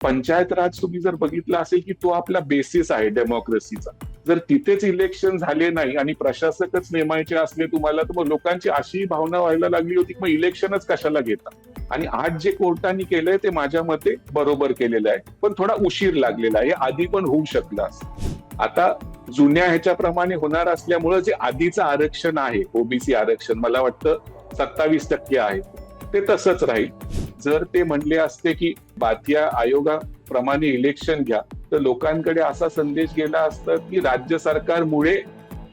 पंचायत राज तुम्ही जर बघितला असेल की तो आपला बेसिस आहे डेमोक्रेसीचा जर तिथेच इलेक्शन झाले नाही आणि प्रशासकच नेमायचे असले तुम्हाला तर मग लोकांची अशी भावना व्हायला लागली होती मग इलेक्शनच कशाला घेता? आणि आज जे कोर्टाने केलंय ते माझ्या मते बरोबर केलेलं आहे. पण थोडा उशीर लागलेला आहे. हे आधी पण होऊ शकलं असं आता जुन्या ह्याच्याप्रमाणे होणार असल्यामुळं जे आधीचं आरक्षण आहे ओबीसी आरक्षण मला वाटतं सत्तावीस टक्के आहे. ते तसंच राहील. जर ते म्हणले असते की बाथिया आयोगाप्रमाणे इलेक्शन घ्या तर लोकांकडे असा संदेश गेला असता की राज्य सरकारमुळे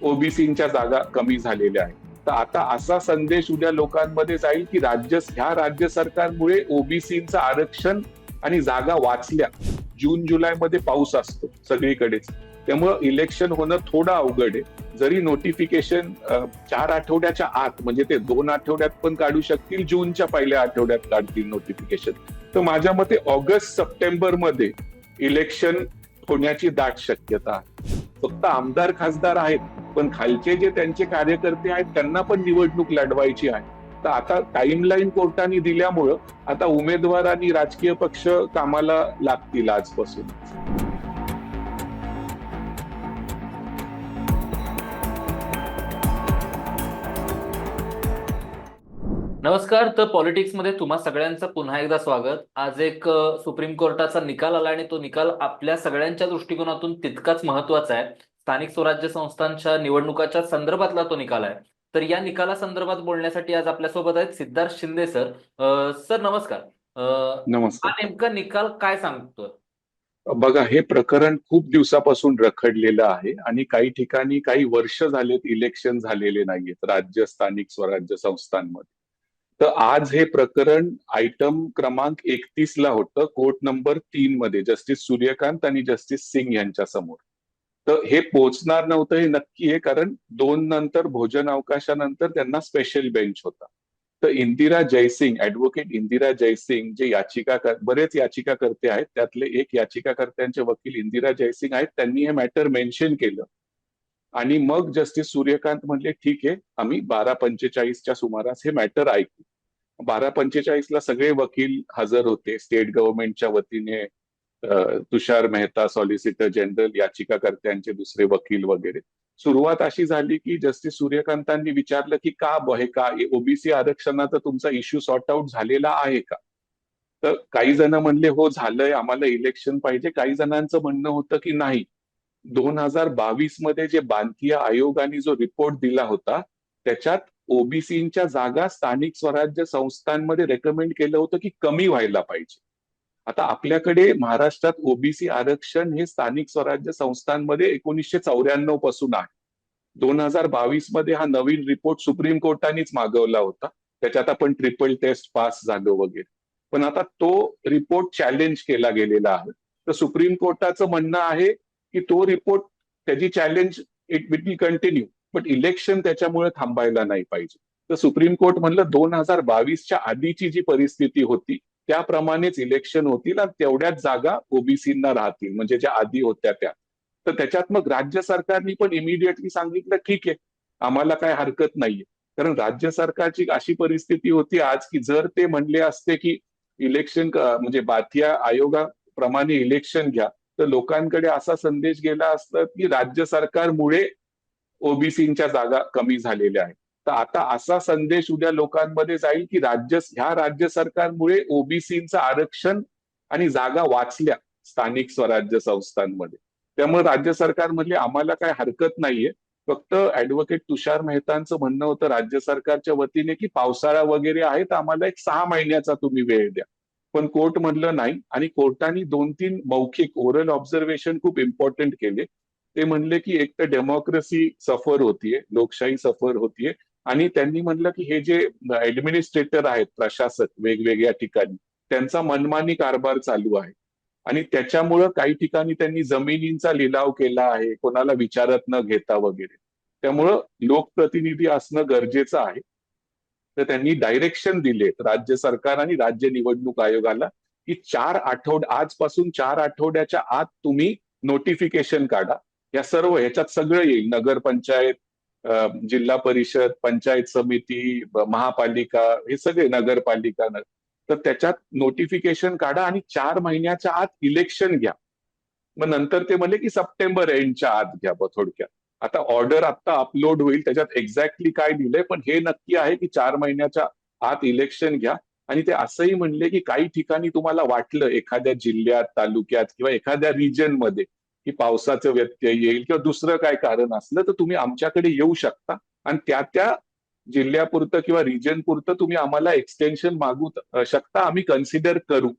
ओबीसीच्या जागा कमी झालेल्या आहेत. तर आता असा संदेश उद्या लोकांमध्ये जाईल की राज्य ह्या राज्य सरकारमुळे ओबीसीचं आरक्षण आणि जागा वाचल्या. जून जुलैमध्ये पाऊस असतो सगळीकडेच. त्यामुळं इलेक्शन होणं थोडं अवघड आहे. जरी नोटिफिकेशन चार आठवड्याच्या आत म्हणजे ते दोन आठवड्यात पण काढू शकतील जूनच्या पहिल्या आठवड्यात काढतील नोटिफिकेशन तर माझ्या मते ऑगस्ट सप्टेंबरमध्ये इलेक्शन होण्याची दाट शक्यता आहे. फक्त आमदार खासदार आहेत पण खालचे जे त्यांचे कार्यकर्ते आहेत त्यांना पण निवडणूक लढवायची आहे. तर आता टाइमलाईन कोर्टाने दिल्यामुळं आता उमेदवार आणि राजकीय पक्ष कामाला लागतील आजपासून. नमस्कार तर पॉलिटिक्समध्ये तुम्हा सगळ्यांचं पुन्हा एकदा स्वागत. आज एक सुप्रीम कोर्टाचा निकाल आला आणि तो निकाल आपल्या सगळ्यांच्या दृष्टिकोनातून तितकाच महत्त्वाचा आहे. स्थानिक स्वराज्य संस्थांच्या निवडणुकाच्या संदर्भातला तो निकाल आहे. तर या निकाला संदर्भात बोलण्यासाठी आज आपल्यासोबत आहेत सिद्धार्थ शिंदे सर. सर नमस्कार. हा नमस्कार. नेमका निकाल काय सांगतोय? बघा हे प्रकरण खूप दिवसापासून रखडलेलं आहे आणि काही ठिकाणी काही वर्ष झालेत इलेक्शन झालेले नाहीयेत राज्य स्थानिक स्वराज्य संस्थांमध्ये. तर आज हे प्रकरण आयटम क्रमांक एकतीस ला होतं कोर्ट नंबर तीन मध्ये जस्टिस सूर्यकांत आणि जस्टिस सिंग यांच्या समोर. तर हे पोहोचणार नव्हतं हे नक्की आहे कारण दोन नंतर भोजन अवकाशानंतर त्यांना स्पेशल बेंच होता. तर इंदिरा जयसिंग ऍडव्होकेट इंदिरा जयसिंग जे याचिका बरेच याचिकाकर्ते आहेत त्यातले एक याचिकाकर्त्यांचे वकील इंदिरा जयसिंग आहेत त्यांनी हे मॅटर मेन्शन केलं. आणि मग जस्टिस सूर्यकांत म्हणले ठीक आहे आम्ही बारा पंचेचाळीसच्या सुमारास हे मॅटर ऐकू. बारा पंचेचाळीसला सगळे वकील हजर होते स्टेट गव्हर्नमेंटच्या वतीने तुषार मेहता सॉलिसिटर जनरल याचिकाकर्त्यांचे दुसरे वकील वगैरे. सुरुवात अशी झाली की जस्टिस सूर्यकांतांनी विचारलं की का ब- हे का ओबीसी आरक्षणाचा तुमचा इश्यू सॉर्ट आउट झालेला आहे का? तर काही जण म्हणले हो झालंय आम्हाला इलेक्शन पाहिजे. काही जणांचं म्हणणं होतं की नाही. दोन हजार बावीसमध्ये जे बांधकीय आयोगाने जो रिपोर्ट दिला होता त्याच्यात ओबीसीच्या जागा स्थानिक स्वराज्य संस्थांमध्ये रेकमेंड केलं होतं की कमी व्हायला पाहिजे. आता आपल्याकडे महाराष्ट्रात ओबीसी आरक्षण हे स्थानिक स्वराज्य संस्थांमध्ये एकोणीसशे चौऱ्याण्णवपासून आहे. दोन हजार बावीसमध्ये हा नवीन रिपोर्ट सुप्रीम कोर्टानेच मागवला होता. त्याच्यात आपण ट्रिपल टेस्ट पास झालो वगैरे. पण आता तो रिपोर्ट चॅलेंज केला गेलेला आहे. तर सुप्रीम कोर्टाचं म्हणणं आहे की तो रिपोर्ट त्याची challenge it will continue but election त्याच्यामुळे थांबायला नाही पाहिजे. तर सुप्रीम कोर्ट म्हणलं दोन हजार बावीसच्या आधीची जी परिस्थिती होती त्याप्रमाणेच इलेक्शन होतील आणि तेवढ्याच जागा ओबीसींना राहतील. म्हणजे ज्या आधी होत्या त्या. तर त्याच्यात मग राज्य सरकारने पण इमिडिएटली सांगितलं ठीक आहे आम्हाला काय हरकत नाहीये. कारण राज्य सरकारची अशी परिस्थिती होती आज की जर ते म्हणले असते की इलेक्शन म्हणजे बाथिया आयोगाप्रमाणे इलेक्शन घ्या तर लोकांकडे असा संदेश गेला असता की राज्य सरकारमुळे ओबीसीच्या जागा कमी झालेल्या आहेत. तर आता असा संदेश उद्या लोकांमध्ये जाईल की राज्य ह्या राज्य सरकारमुळे ओबीसीचं आरक्षण आणि जागा वाचल्या स्थानिक स्वराज्य संस्थांमध्ये. त्यामुळे राज्य सरकार आम्हाला काय हरकत नाहीये. फक्त ऍडव्होकेट तुषार मेहतांचं म्हणणं होतं राज्य सरकारच्या वतीने की पावसाळा वगैरे आहे तर आम्हाला एक सहा महिन्याचा तुम्ही वेळ द्या. पण कोर्ट म्हणलं नाही. आणि कोर्टाने दोन तीन मौखिक ओरल ऑब्झर्वेशन खूप इम्पॉर्टंट केले. ते म्हणले की एक तर डेमोक्रेसी सफर होतीये लोकशाही सफर होतीये. आणि त्यांनी म्हणलं की हे जे ऍडमिनिस्ट्रेटर आहेत प्रशासक वेगवेगळ्या ठिकाणी त्यांचा मनमानी कारभार चालू आहे. आणि त्याच्यामुळं काही ठिकाणी त्यांनी जमिनींचा लिलाव केला आहे कोणाला विचारत न घेता वगैरे. त्यामुळं लोकप्रतिनिधी असणं गरजेचं आहे. तर त्यांनी डायरेक्शन दिलेत राज्य सरकार आणि राज्य निवडणूक आयोगाला की चार आठवड आजपासून चार आठवड्याच्या आत तुम्ही नोटिफिकेशन काढा. या सर्व ह्याच्यात सगळं येईल. नगरपंचायत जिल्हा परिषद पंचायत समिती महापालिका हे सगळे नगरपालिका नगर तर त्याच्यात नोटिफिकेशन काढा आणि चार महिन्याच्या आत इलेक्शन घ्या. मग नंतर ते म्हणले की सप्टेंबर एंडच्या आत घ्या थोडक्यात. आता ऑर्डर आता अपलोड होईल त्याच्यात एक्झॅक्टली काय दिलंय पण हे नक्की आहे की चार महिन्याच्या आत इलेक्शन घ्या. आणि ते असंही म्हणले की काही ठिकाणी तुम्हाला वाटलं एखाद्या जिल्ह्यात तालुक्यात किंवा एखाद्या रिजनमध्ये की पावसाचं व्यत्यय येईल किंवा दुसरं काय कारण असलं तर तुम्ही आमच्याकडे येऊ शकता. आणि त्या त्या जिल्ह्यापुरतं किंवा रिजन पुरतं तुम्ही आम्हाला एक्सटेन्शन मागू शकता आम्ही कन्सिडर करू.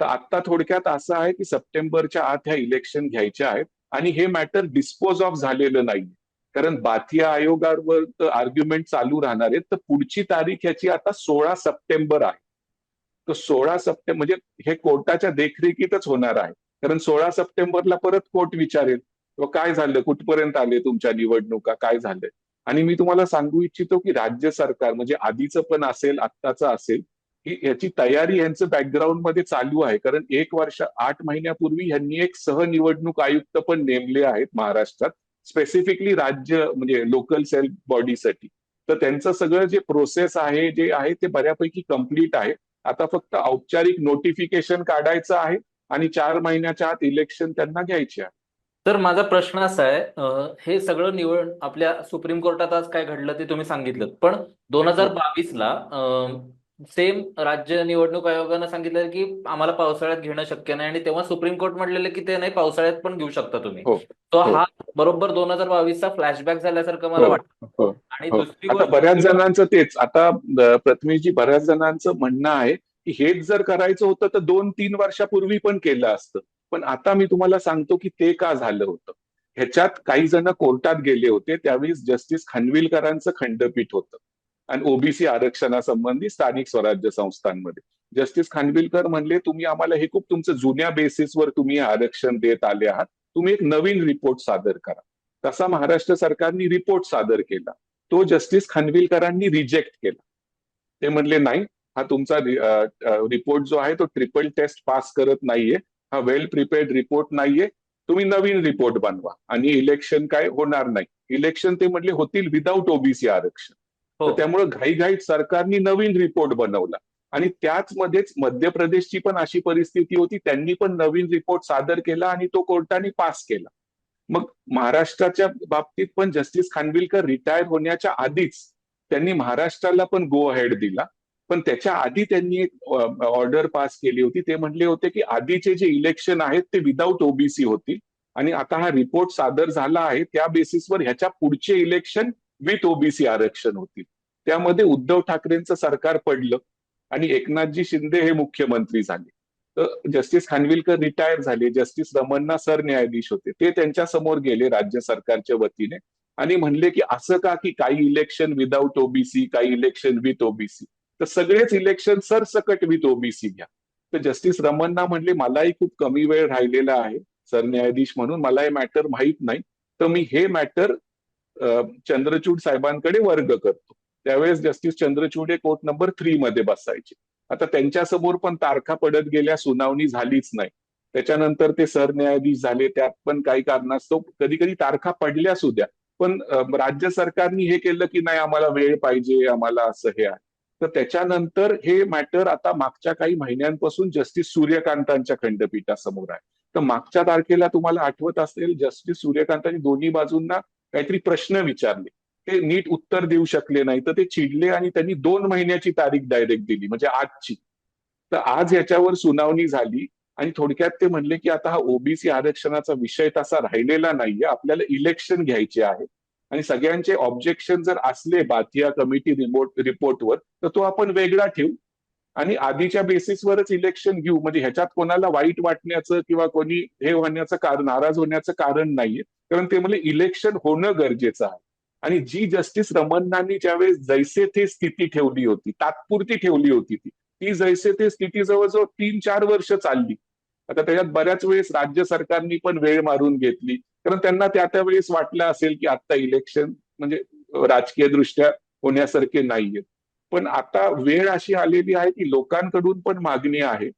तर आता थोडक्यात असं आहे की सप्टेंबरच्या आत ह्या इलेक्शन घ्यायच्या आहेत. आणि हे मॅटर डिस्पोज ऑफ झालेलं नाही कारण बाथिया आयोगावर आर्ग्युमेंट चालू राहणार आहेत. तर पुढची तारीख ह्याची आता सोळा सप्टेंबर आहे. तर सोळा सप्टेंबर म्हणजे हे कोर्टाच्या देखरेखीतच होणार आहे. कारण सोळा सप्टेंबरला परत कोर्ट विचारेल काय झालं? कुठपर्यंत आले तुमच्या निवडणुका? काय झालंय आणि मी तुम्हाला सांगू इच्छितो की राज्य सरकार म्हणजे आधीचं पण असेल आत्ताचं असेल याची तयारी यांचं बॅकग्राऊंडमध्ये चालू आहे. कारण एक वर्ष आठ महिन्यापूर्वी यांनी एक सहनिवडणूक आयुक्त पण नेमले आहेत महाराष्ट्रात. स्पेसिफिकली राज्य म्हणजे लोकल सेल्फ बॉडीसाठी तर त्यांचं सगळं जे प्रोसेस आहे जे आहे ते बऱ्यापैकी कंप्लीट आहे. आता फक्त औपचारिक नोटिफिकेशन काढायचं आहे आणि चार महिन्याच्या आत इलेक्शन त्यांना घ्यायचे आहे. तर माझा प्रश्न असा आहे हे सगळं निवड आपल्या सुप्रीम कोर्टात आज काय घडलं ते तुम्ही सांगितलं. पण दोन हजार बावीसला सेम राज्य निवडणूक आयोगानं सांगितलं की आम्हाला पावसाळ्यात घेणं शक्य नाही. आणि तेव्हा सुप्रीम कोर्ट म्हटलेलं की ते नाही पावसाळ्यात पण घेऊ शकता तुम्ही. हो, तो हो. हा बरोबर दोन हजार बावीसचा फ्लॅशबॅक झाल्यासारखं मला हो, वाटतं. हो, आणि हो. दुसरी गोष्ट बऱ्याच जणांचं तेच. आता प्रथमेशजी बऱ्याच जणांचं म्हणणं आहे की हेच जर करायचं होतं तर दोन तीन वर्षापूर्वी पण केलं असतं. पण आता मी तुम्हाला सांगतो की ते का झालं होतं? ह्याच्यात काही जण कोर्टात गेले होते. त्यावेळी जस्टिस खानविलकरांचं खंडपीठ होतं. आणि ओबीसी आरक्षणासंबंधी स्थानिक स्वराज्य संस्थांमध्ये. जस्टिस खानविलकर म्हणले तुम्ही आम्हाला हे खूप तुमचं जुन्या बेसिसवर तुम्ही आरक्षण देत आले आहात. तुम्ही एक नवीन रिपोर्ट सादर करा. तसा महाराष्ट्र सरकारने रिपोर्ट सादर केला. तो जस्टिस खानविलकरांनी रिजेक्ट केला. ते म्हणले नाही हा तुमचा रिपोर्ट जो आहे तो ट्रिपल टेस्ट पास करत नाहीये. हा वेल प्रिपेअर्ड रिपोर्ट नाहीये. तुम्ही नवीन रिपोर्ट बनवा. आणि इलेक्शन काय? होणार नाही. इलेक्शन ते म्हणले होतील विदाऊट ओबीसी आरक्षण. हो. तर त्यामुळे घाईघाईत सरकारने नवीन रिपोर्ट बनवला. आणि त्याच मध्येच मध्य प्रदेशची पण अशी परिस्थिती होती त्यांनी पण नवीन रिपोर्ट सादर केला आणि तो कोर्टाने पास केला. मग महाराष्ट्राच्या बाबतीत पण जस्टिस खानविलकर रिटायर होण्याच्या आधीच त्यांनी महाराष्ट्राला पण गो अहेड दिला. पण त्याच्या आधी त्यांनी एक ऑर्डर पास केली होती. ते म्हणले होते की आधीचे जे इलेक्शन आहेत ते विदाऊट ओबीसी होतील. आणि आता हा रिपोर्ट सादर झाला आहे त्या बेसिसवर ह्याच्या पुढचे इलेक्शन विथ ओबीसी आरक्षण होतील. त्यामध्ये उद्धव ठाकरेंचं सरकार पडलं आणि एकनाथजी शिंदे हे मुख्यमंत्री झाले. तर जस्टिस खानविलकर रिटायर झाले जस्टिस रमन्ना सरन्यायाधीश होते. ते त्यांच्यासमोर गेले राज्य सरकारच्या वतीने आणि म्हणले की असं का की काही इलेक्शन विदाऊट ओबीसी काही इलेक्शन विथ ओबीसी तर सगळेच इलेक्शन सरसकट विथ ओबीसी घ्या. तर जस्टिस रमन्ना म्हणले मलाही खूप कमी वेळ राहिलेला आहे सरन्यायाधीश म्हणून मला हे मॅटर माहीत नाही. तर मी हे मॅटर चंद्रचूड साहेबांकडे वर्ग करतो. त्यावेळेस जस्टिस चंद्रचूड हे कोर्ट नंबर थ्री मध्ये बसायचे. आता त्यांच्यासमोर पण तारखा पडत गेल्या सुनावणी झालीच नाही. त्याच्यानंतर ते सरन्यायाधीश झाले त्यात पण काही कारणास्तव कधी कधी तारखा पडल्या सुद्या. पण राज्य सरकारने हे केलं की नाही आम्हाला वेळ पाहिजे आम्हाला असं हे आहे. तर त्याच्यानंतर हे मॅटर आता मागच्या काही महिन्यांपासून जस्टिस सूर्यकांतांच्या खंडपीठासमोर आहे. तर मागच्या तारखेला तुम्हाला आठवत असेल जस्टिस सूर्यकांतांनी दोन्ही बाजूंना काहीतरी प्रश्न विचारले. ते नीट उत्तर देऊ शकले नाही तर ते चिडले आणि त्यांनी दोन महिन्याची तारीख डायरेक्ट दिली म्हणजे आजची. तर आज याच्यावर सुनावणी झाली आणि थोडक्यात ते म्हणले की आता हा ओबीसी आरक्षणाचा विषय तसा राहिलेला नाहीये आपल्याला इलेक्शन घ्यायचे आहे. आणि सगळ्यांचे ऑब्जेक्शन जर असले बाथिया कमिटी रिमोट रिपोर्टवर तर तो आपण वेगळा ठेवू. आणि आधीच्या बेसिसवरच इलेक्शन घेऊ. म्हणजे ह्याच्यात कोणाला वाईट वाटण्याचं किंवा कोणी हे होण्याचं कारण नाराज होण्याचं कारण नाहीये. कारण ते म्हणजे इलेक्शन होणं गरजेचं आहे. आणि जी जस्टिस रमन्नांनी ज्यावेळेस जैसे थे स्थिती ठेवली होती तात्पुरती ठेवली होती ती ती जैसे ते स्थिती जवळजवळ तीन चार वर्ष चालली. आता त्याच्यात बऱ्याच वेळेस राज्य सरकारनी पण वेळ मारून घेतली. कारण त्यांना त्या त्या वेळेस वाटलं असेल की आता इलेक्शन म्हणजे राजकीय दृष्ट्या होण्यासारखे नाहीये पण आता वेळ अशी आलेली आहे की लोकांकडून पण मागणी आहे.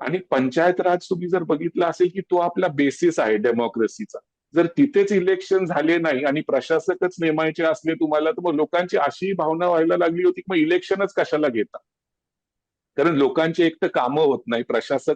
आणि पंचायत राज तुम्ही जर बघितला असेल की तो आपला बेसिस आहे डेमोक्रेसीचा जर तिथेच इलेक्शन झाले नाही आणि प्रशासकच नेमायचे असले तुम्हाला तर मग लोकांची अशी भावना व्हायला लागली होती की मग इलेक्शनच कशाला घेता? कारण लोकांची एक तर कामं होत नाही. प्रशासक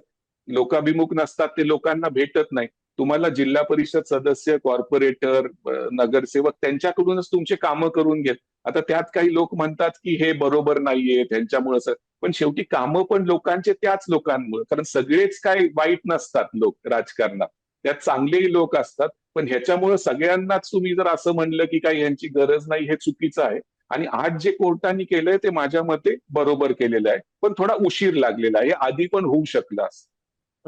लोकाभिमुख नसतात ते लोकांना भेटत नाही. तुम्हाला जिल्हा परिषद सदस्य कॉर्पोरेटर नगरसेवक त्यांच्याकडूनच तुमचे कामं करून घेत. आता त्यात काही लोक म्हणतात की हे बरोबर नाहीये त्यांच्यामुळे असं. पण शेवटी कामं पण लोकांचे त्याच लोकांमुळे. कारण सगळेच काय वाईट नसतात लोक राजकारणात. त्यात चांगलेही लोक असतात. पण ह्याच्यामुळे सगळ्यांनाच तुम्ही जर असं म्हणलं की काही यांची गरज नाही हे चुकीचं आहे. आणि आज जे कोर्टाने केलंय ते माझ्या मते बरोबर केलेलं आहे. पण थोडा उशीर लागलेला आहे. हे आधी पण होऊ शकलं असतं.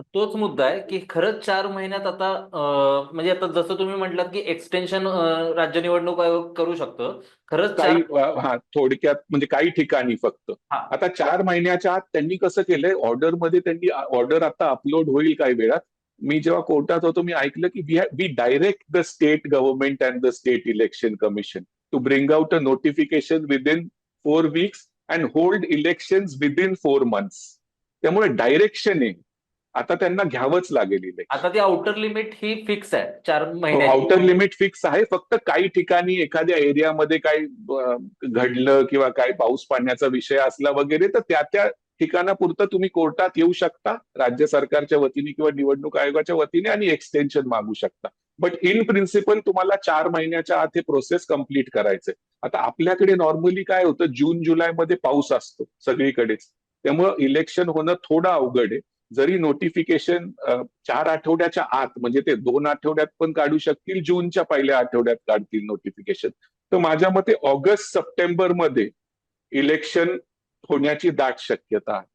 तोच मुद्दा आहे की खरंच चार महिन्यात आता अं, म्हणजे आता जसं तुम्ही म्हटलात की एक्सटेन्शन राज्य निवडणूक आयोग करू शकतं. खरंच चार काही हा थोडक्यात म्हणजे काही ठिकाणी फक्त. हा. आता चार महिन्याच्या आत त्यांनी कसं केलंय? ऑर्डरमध्ये त्यांनी ऑर्डर आता अपलोड होईल काही वेळात. मी जेव्हा कोर्टात होतो मी ऐकलं की we we direct the state government and the state election commission to bring out a notification within four weeks and hold election within four months त्यामुळे डायरेक्शन आहे. आता त्यांना घ्यावंच लागेल. इलेक्शन आता ती आउटर लिमिट ही फिक्स आहे चार महिन्याची. आउटर लिमिट फिक्स आहे फक्त काही ठिकाणी एखाद्या एरियामध्ये काही घडलं किंवा काही पाऊस पाण्याचा विषय असला वगैरे तर त्या त्या ठिकाणापुरतं तुम्ही कोर्टात येऊ शकता राज्य सरकारच्या वतीने किंवा निवडणूक आयोगाच्या वतीने आणि एक्सटेन्शन मागू शकता. बट इन प्रिन्सिपल तुम्हाला चार महिन्याच्या आत हे प्रोसेस कंप्लीट करायचंय. आता आपल्याकडे नॉर्मली काय होतं जून जुलैमध्ये पाऊस असतो सगळीकडेच. त्यामुळं इलेक्शन होणं थोडं अवघड आहे. जरी नोटिफिकेशन चार आठवड्याच्या आत म्हणजे ते दोन आठवड्यात पण काढू शकतील जूनच्या पहिल्या आठवड्यात काढतील नोटिफिकेशन तर माझ्या मते ऑगस्ट सप्टेंबरमध्ये इलेक्शन होण्याची दाट शक्यता आहे.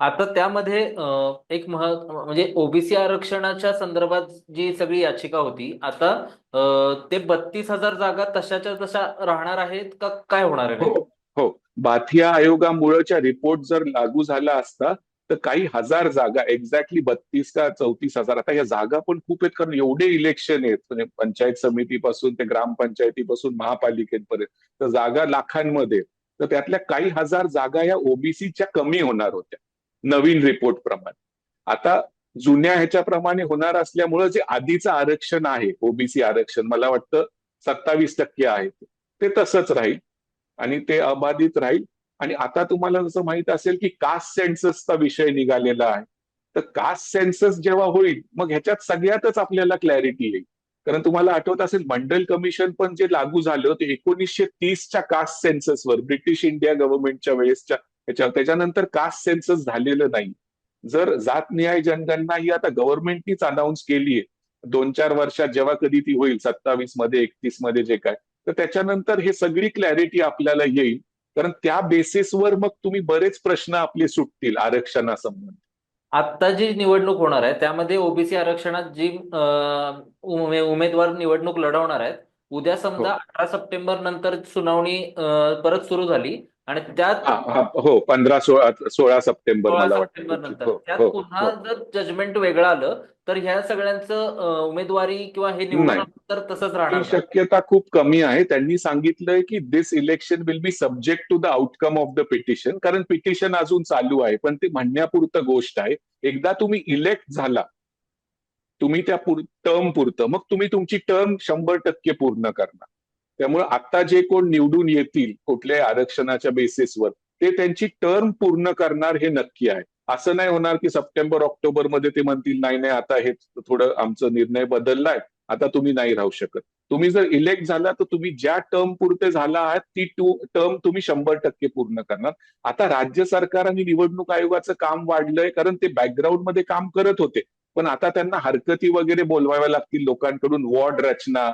आता त्यामध्ये एक मह म्हणजे ओबीसी आरक्षणाच्या संदर्भात जी सगळी याचिका होती आता ते बत्तीस हजार जागा तशाच्या तशा राहणार आहेत का? काय होणार आहे? हो हो. बाथिया आयोगामुळेच्या रिपोर्ट जर लागू झाला असता तर काही हजार जागा एक्झॅक्टली बत्तीस का चौतीस हजार. आता या जागा पण खूप आहेत कारण एवढे इलेक्शन आहेत. म्हणजे पंचायत समितीपासून ते ग्रामपंचायतीपासून महापालिकेपर्यंत. तर जागा लाखांमध्ये. तर त्यातल्या काही हजार जागा या ओबीसीच्या कमी होणार होत्या. नवीन रिपोर्ट प्रमाणे. आता जुन्या ह्याच्याप्रमाणे होणार असल्यामुळं जे आधीचं आरक्षण आहे ओबीसी आरक्षण मला वाटतं सत्तावीस टक्के आहे ते तसंच राहील. आणि ते अबाधित राहील. आणि आता तुम्हाला जसं माहीत असेल की कास्ट सेन्ससचा विषय निघालेला आहे. तर कास्ट सेन्सस जेव्हा होईल मग ह्याच्यात सगळ्यातच आपल्याला क्लॅरिटी येईल. कारण तुम्हाला आठवत असेल मंडल कमिशन पण जे लागू झालं ते एकोणीसशे तीसच्या कास्ट सेन्ससवर ब्रिटिश इंडिया गव्हर्नमेंटच्या वेळेसच्या ह्याच्यावर त्याच्यानंतर कास्ट सेन्सस झालेलं नाही. जर जात न्याय जनगणना ही आता गव्हर्नमेंटनीच अनाऊन्स केली आहे. दोन चार वर्षात जेव्हा कधी ती होईल सत्तावीसमध्ये एकतीसमध्ये जे काय तर त्याच्यानंतर हे सगळी क्लॅरिटी आपल्याला येईल. कारण त्या बेसिसवर मग तुम्ही बरेच प्रश्न आपले सुटतील आरक्षणासंबंधी आता जी निवडणूक होणार आहे त्यामध्ये ओबीसी आरक्षणात जी उमे- उमेदवार निवडणूक लढवणार आहेत उद्या समजा हो. अठरा सप्टेंबर नंतर सुनावणी परत सुरू झाली आणि त्यात हा, पंधरा सोळा सोळा सप्टेंबर मला सप्टेंबर नंतर. हो, त्यात हो, पुन्हा हो. जर जजमेंट वेगळं आलं तर ह्या सगळ्यांचं उमेदवारी किंवा हे तर तसंच राहणार? शक्यता खूप कमी आहे. त्यांनी सांगितलंय की this election will be subject to the outcome of the petition कारण पिटिशन अजून चालू आहे. पण ते म्हणण्यापुरतं गोष्ट आहे. एकदा तुम्ही इलेक्ट झाला तुम्ही त्या टर्म पुरतं मग तुम्ही तुमची टर्म शंभर टक्के पूर्ण करणार. त्यामुळे आता जे कोण निवडून येतील कुठल्याही आरक्षणाच्या बेसिसवर ते त्यांची टर्म पूर्ण करणार हे नक्की आहे. असं नाही होणार की सप्टेंबर ऑक्टोबरमध्ये ते म्हणतील नाही नाही आता हे थोडं आमचा निर्णय बदललाय आता तुम्ही नाही राहू शकत. तुम्ही जर इलेक्ट झाला तर तुम्ही ज्या टर्म पुरते झाला आहात ती टू टर्म तुम्ही शंभर टक्के पूर्ण करणार. आता राज्य सरकार आणि निवडणूक आयोगाचं काम वाढलंय कारण ते बॅकग्राऊंडमध्ये काम करत होते. पण आता त्यांना हरकती वगैरे बोलवाव्या लागतील लोकांकडून वॉर्ड रचना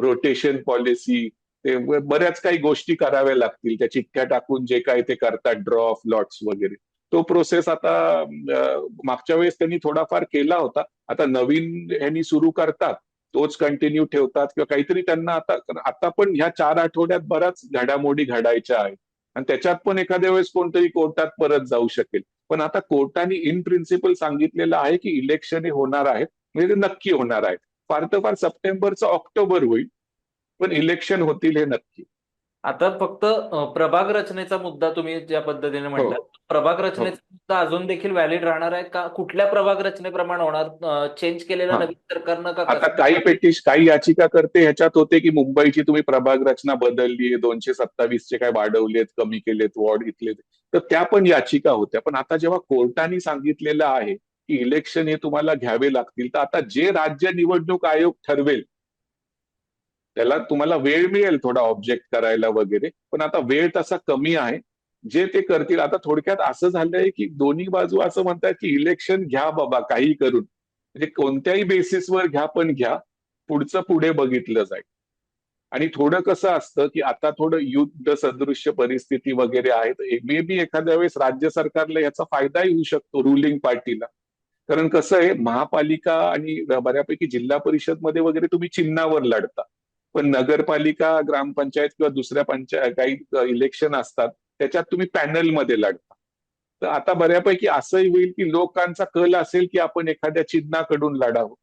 रोटेशन पॉलिसी ते बऱ्याच काही गोष्टी कराव्या लागतील. त्या चिठ्ठ्या टाकून जे काय ते करतात ड्रॉ ऑफ लॉट्स वगैरे. तो प्रोसेस आता मागच्या वेळेस त्यांनी थोडाफार केला होता. आता नवीन ह्यांनी सुरू करतात. तोच कंटिन्यू ठेवतात किंवा काहीतरी त्यांना आता आता पण ह्या चार आठवड्यात बऱ्याच घडामोडी घडायच्या आहेत. आणि त्याच्यात पण एखाद्या वेळेस कोणतरी कोर्टात परत जाऊ शकेल. पण आता कोर्टाने इन प्रिन्सिपल सांगितलेलं आहे की इलेक्शन हे होणार आहेत. म्हणजे ते नक्की होणार आहेत. फार तर फार सप्टेंबरचं ऑक्टोबर होईल पण इलेक्शन होतील हे नक्की. आता फक्त प्रभाग रचनेचा मुद्दा तुम्ही ज्या पद्धतीने म्हणला प्रभाग रचनेचा मुद्दा अजून देखील व्हॅलिड राहणार आहे का? कुठल्या प्रभाग रचनेप्रमाणे होणार? चेंज केलेलं हा. नवीन सरकारनं का आता? काही पेटिश काही याचिका करते ह्याच्यात होते की मुंबईची तुम्ही प्रभाग रचना बदलली दोनशे सत्तावीसचे काय वाढवलेत कमी केलेत वॉर्ड इथले तर त्या पण याचिका होत्या. पण आता जेव्हा कोर्टाने सांगितलेलं आहे इलेक्शन हे तुम्हाला घ्यावे लागतील. तर आता जे राज्य निवडणूक आयोग ठरवेल त्याला तुम्हाला वेळ मिळेल थोडा ऑब्जेक्ट करायला वगैरे. पण आता वेळ तसा कमी आहे. जे ते करतील आता थोडक्यात असं झालंय की दोन्ही बाजू असं म्हणतात की इलेक्शन घ्या बाबा काही करून. म्हणजे कोणत्याही बेसिसवर घ्या पण घ्या पुढचं पुढे बघितलं जाईल. आणि थोडं कसं असतं की आता थोडं युद्ध सदृश्य परिस्थिती वगैरे आहे मे बी एखाद्या वेळेस राज्य सरकारला याचा फायदाही होऊ शकतो रुलिंग पार्टीला कारण कसं आहे महापालिका आणि बऱ्यापैकी जिल्हा परिषदमध्ये वगैरे तुम्ही चिन्हावर लढता. पण नगरपालिका ग्रामपंचायत किंवा दुसऱ्या पंचायत काही इलेक्शन असतात त्याच्यात तुम्ही पॅनलमध्ये लढता. तर आता बऱ्यापैकी असंही होईल की लोकांचा कल असेल की आपण एखाद्या चिन्हाकडून लढावं.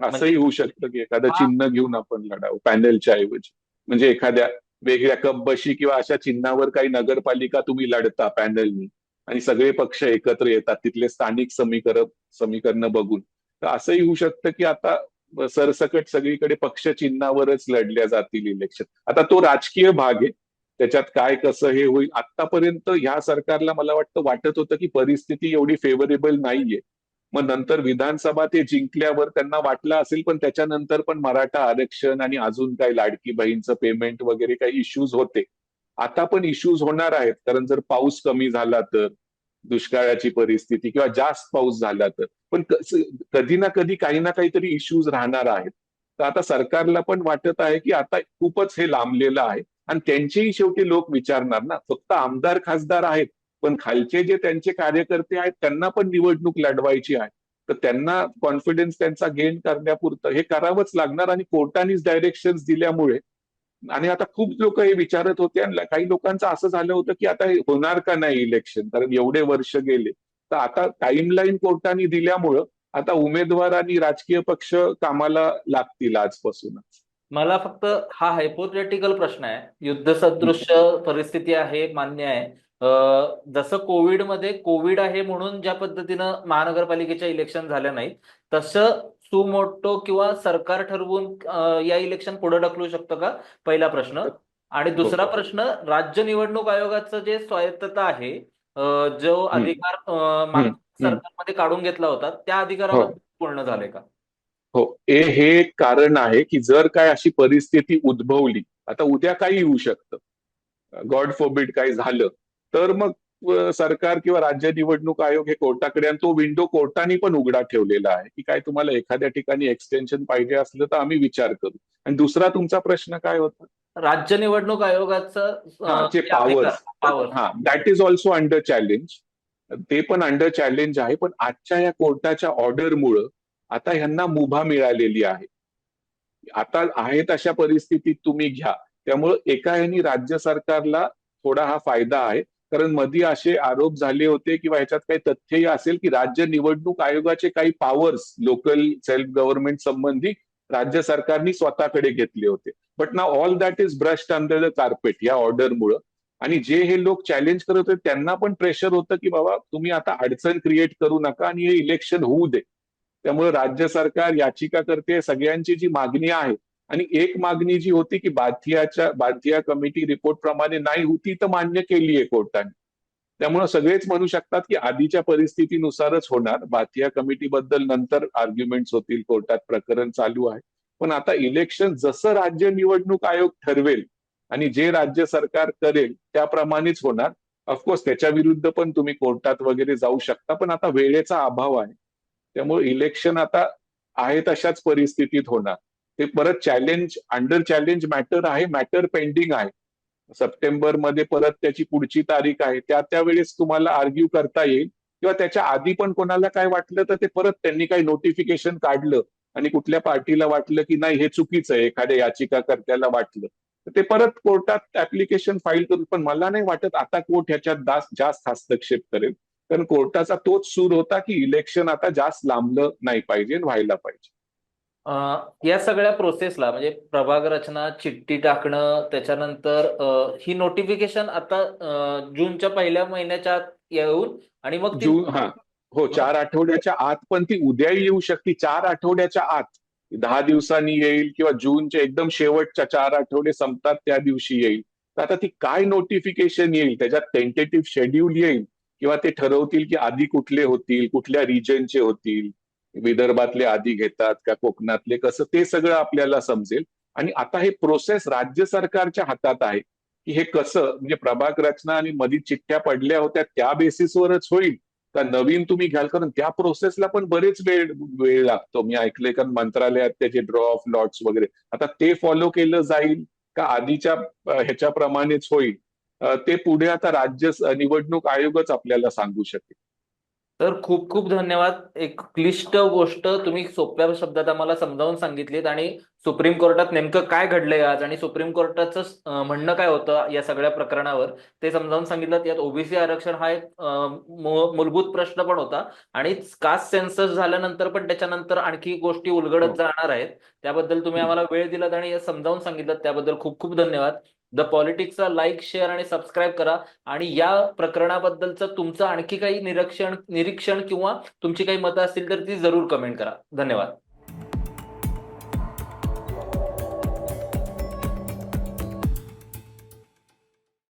असंही होऊ शकतं की एखादं. चिन्ह घेऊन आपण लढावं पॅनलच्या ऐवजी. म्हणजे एखाद्या वेगळ्या कपबशी किंवा अशा चिन्हावर काही नगरपालिका तुम्ही लढता पॅनलनी आणि सगळे पक्ष एकत्र येतात तिथले स्थानिक समीकरण समीकरणं बघून. तर असंही होऊ शकतं की आता सरसकट सगळीकडे पक्ष चिन्हावरच लढल्या जातील इलेक्शन आता तो राजकीय भाग आहे. त्याच्यात काय कसं हे होईल? आतापर्यंत ह्या सरकारला मला वाटतं वाटत होतं की परिस्थिती एवढी फेवरेबल नाहीये. मग नंतर विधानसभा ते जिंकल्यावर त्यांना वाटलं असेल पण त्याच्यानंतर पण मराठा आरक्षण आणि अजून काही लाडकी बहीणचं पेमेंट वगैरे काही इश्यूज होते. आता पण इश्यूज होणार आहेत. कारण जर पाऊस कमी झाला तर दुष्काळाची परिस्थिती किंवा जास्त पाऊस झाला तर. पण कधी ना कधी काही ना काहीतरी इश्यूज राहणार आहेत. तर आता सरकारला पण वाटत आहे की आता खूपच हे लांबलेलं आहे. आणि त्यांचेही शेवटी लोक विचारणार ना. फक्त आमदार खासदार आहेत. पण खालचे जे त्यांचे कार्यकर्ते आहेत त्यांना पण निवडणूक लढवायची आहे. तर त्यांना कॉन्फिडन्स त्यांचा गेन करण्यापुरतं हे करावंच लागणार आणि कोर्टानेच डायरेक्शन दिल्यामुळे आणि आता खूप लोक हे विचारत होते आणि काही लोकांचं असं झालं होतं की आता होणार का नाही इलेक्शन कारण एवढे वर्ष गेले. तर आता टाइमलाईन कोर्टाने दिल्यामुळं आता उमेदवार आणि राजकीय पक्ष कामाला लागतील आजपासूनच मला फक्त हा हायपोथेटिकल प्रश्न आहे. युद्ध सदृश्य परिस्थिती आहे मान्य आहे. जसं कोविडमध्ये कोविड आहे म्हणून ज्या पद्धतीनं महानगरपालिकेच्या इलेक्शन झाल्या नाहीत तसं सुमोटो किंवा सरकार ठरवून या इलेक्शन पुढे ढकलू शकतं का? पहिला प्रश्न. आणि दुसरा. प्रश्न राज्य निवडणूक आयोगाचं जे स्वायत्तता आहे जो अधिकार सरकारमध्ये काढून घेतला होता त्या अधिकारावर हो. पूर्ण झाले का? हो. हे कारण आहे की जर काय अशी परिस्थिती उद्भवली आता उद्या काही येऊ शकतं. गॉड फोबिड काही झालं तर मग सरकार किंवा राज्य निवडणूक आयोग हे कोर्टाकडे आणि तो विंडो कोर्टाने पण उघडा ठेवलेला आहे. की काय तुम्हाला एखाद्या ठिकाणी एक्सटेन्शन पाहिजे असलं तर आम्ही विचार करू. आणि दुसरा तुमचा प्रश्न काय होता? राज्य निवडणूक आयोगाचं पॉवर हा that is also under challenge ते पण अंडर चॅलेंज आहे पण आजच्या या कोर्टाच्या ऑर्डरमुळं आता ह्यांना मुभा मिळालेली आहे. आता आहेत अशा परिस्थितीत तुम्ही घ्या. त्यामुळं एका ह्यांनी राज्य सरकारला थोडा हा फायदा आहे. कारण मध्ये असे आरोप झाले होते किंवा ह्याच्यात काही तथ्यही असेल की राज्य निवडणूक आयोगाचे काही पॉवर्स लोकल सेल्फ गव्हर्नमेंट संबंधी राज्य सरकारनी स्वतःकडे घेतले होते. बट ना all that is brushed under the carpet या ऑर्डरमुळं आणि जे हे लोक चॅलेंज करत होते त्यांना पण प्रेशर होतं की बाबा तुम्ही आता अडचण क्रिएट करू नका आणि हे इलेक्शन होऊ दे. त्यामुळे राज्य सरकार याचिका करते सगळ्यांची जी मागणी आहे आणि एक मागणी जी होती की बाथियाच्या बाथिया कमिटी रिपोर्ट प्रमाणे नाही होती तर मान्य केली आहे कोर्टाने. त्यामुळे सगळेच म्हणू शकतात की आधीच्या परिस्थितीनुसारच होणार. बाथिया कमिटीबद्दल नंतर आर्ग्युमेंट्स होतील कोर्टात प्रकरण चालू आहे. पण आता इलेक्शन जसं राज्य निवडणूक आयोग ठरवेल आणि जे राज्य सरकार करेल त्याप्रमाणेच होणार. ऑफकोर्स त्याच्या विरुद्ध पण तुम्ही कोर्टात वगैरे जाऊ शकता पण आता वेळेचा अभाव आहे. त्यामुळे इलेक्शन आता आहे तशाच परिस्थितीत होणार. ते परत चॅलेंज अंडर चॅलेंज मॅटर आहे मॅटर पेंडिंग आहे. सप्टेंबरमध्ये परत त्याची पुढची तारीख आहे. त्या त्यावेळेस तुम्हाला आर्ग्यू करता येईल. किंवा त्याच्या आधी पण कोणाला काय वाटलं तर ते परत त्यांनी काही नोटिफिकेशन काढलं आणि कुठल्या पार्टीला वाटलं की नाही हे चुकीचं आहे. एखाद्या याचिकाकर्त्याला वाटलं. तर ते परत कोर्टात ऍप्लिकेशन फाईल करू पण मला नाही वाटत आता कोर्ट ह्याच्यात जास्त हस्तक्षेप करेल. कारण कोर्टाचा तोच सूर होता की इलेक्शन आता जास्त लांबलं नाही पाहिजे व्हायला पाहिजे. या सगळ्या प्रोसेसला म्हणजे प्रभाग रचना चिठ्ठी टाकणं त्याच्यानंतर ही नोटिफिकेशन आता जूनच्या पहिल्या महिन्याच्या आत येऊन आणि मग ती जून हा. हो चार आठवड्याच्या आत पण ती उद्याही येऊ शकते. चार आठवड्याच्या आत. दहा दिवसांनी येईल किंवा जूनच्या एकदम शेवटच्या चार आठवडे संपतात त्या दिवशी येईल. तर आता ती काय नोटिफिकेशन येईल? त्याच्यात टेंटेटिव्ह शेड्यूल येईल किंवा ते ठरवतील की आधी कुठले होतील कुठल्या रिजनचे होतील? विदर्भातले आधी घेतात का कोकणातले कसं ते सगळं आपल्याला समजेल. आणि आता हे प्रोसेस राज्य सरकारच्या हातात आहे की हे कसं म्हणजे प्रभाग रचना आणि मधी चिठ्ठ्या पडल्या होत्या त्या बेसिसवरच होईल. का नवीन तुम्ही घ्याल कारण त्या प्रोसेसला पण बरेच वेळ वेळ लागतो. मी ऐकले कारण मंत्रालयात त्याचे ड्रॉ ऑफ लॉट्स वगैरे. आता ते फॉलो केलं जाईल का आधीच्या ह्याच्याप्रमाणेच होईल? ते पुढे आता राज्य निवडणूक आयोगच आपल्याला सांगू शकेल. तर खूप खूप धन्यवाद. एक क्लिष्ट गोष्ट तुम्ही सोप्या शब्दात आम्हाला समजावून सांगितलीत आणि सुप्रीम कोर्टात नेमकं काय घडलंय आज आणि सुप्रीम कोर्टाचं म्हणणं काय होतं या सगळ्या प्रकरणावर? ते समजावून सांगितलं. यात ओबीसी आरक्षण हा एक मूलभूत प्रश्न पण होता आणि कास्ट सेन्सस झाल्यानंतर पण त्याच्यानंतर आणखी गोष्टी उलगडत हो. जाणार आहेत. त्याबद्दल तुम्ही आम्हाला वेळ दिलात आणि समजावून सांगितलं त्याबद्दल खूप खूप धन्यवाद. द पॉलिटिक्सचा लाईक शेअर आणि सबस्क्राईब करा. आणि या प्रकरणाबद्दलचं तुमचं आणखी काही निरीक्षण निरीक्षण किंवा तुमची काही मतं असतील तर ती जरूर कमेंट करा. धन्यवाद.